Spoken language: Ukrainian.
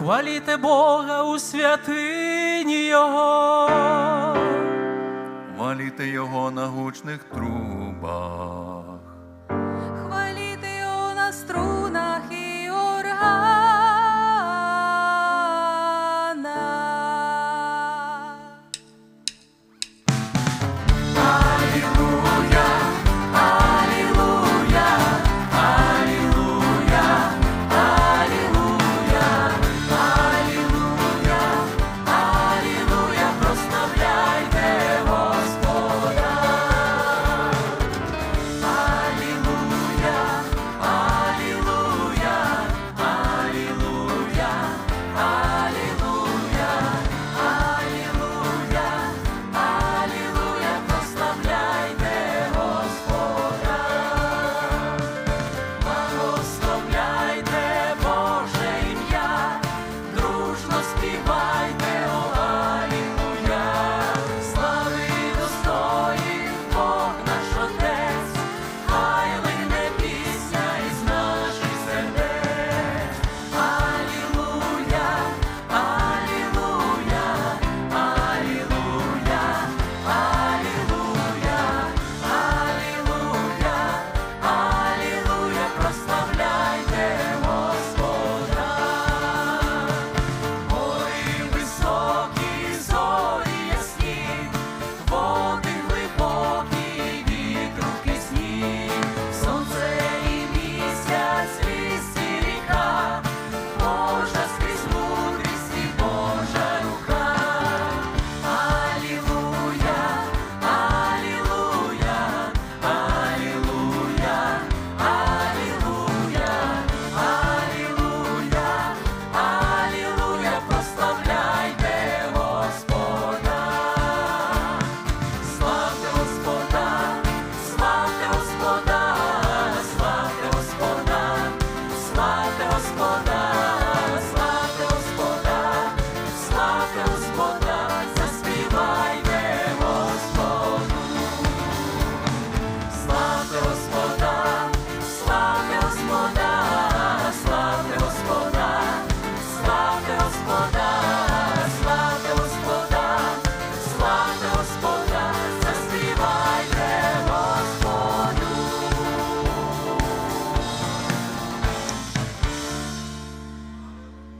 Хваліте Бога у святині Його, хваліте Його на гучних трубах.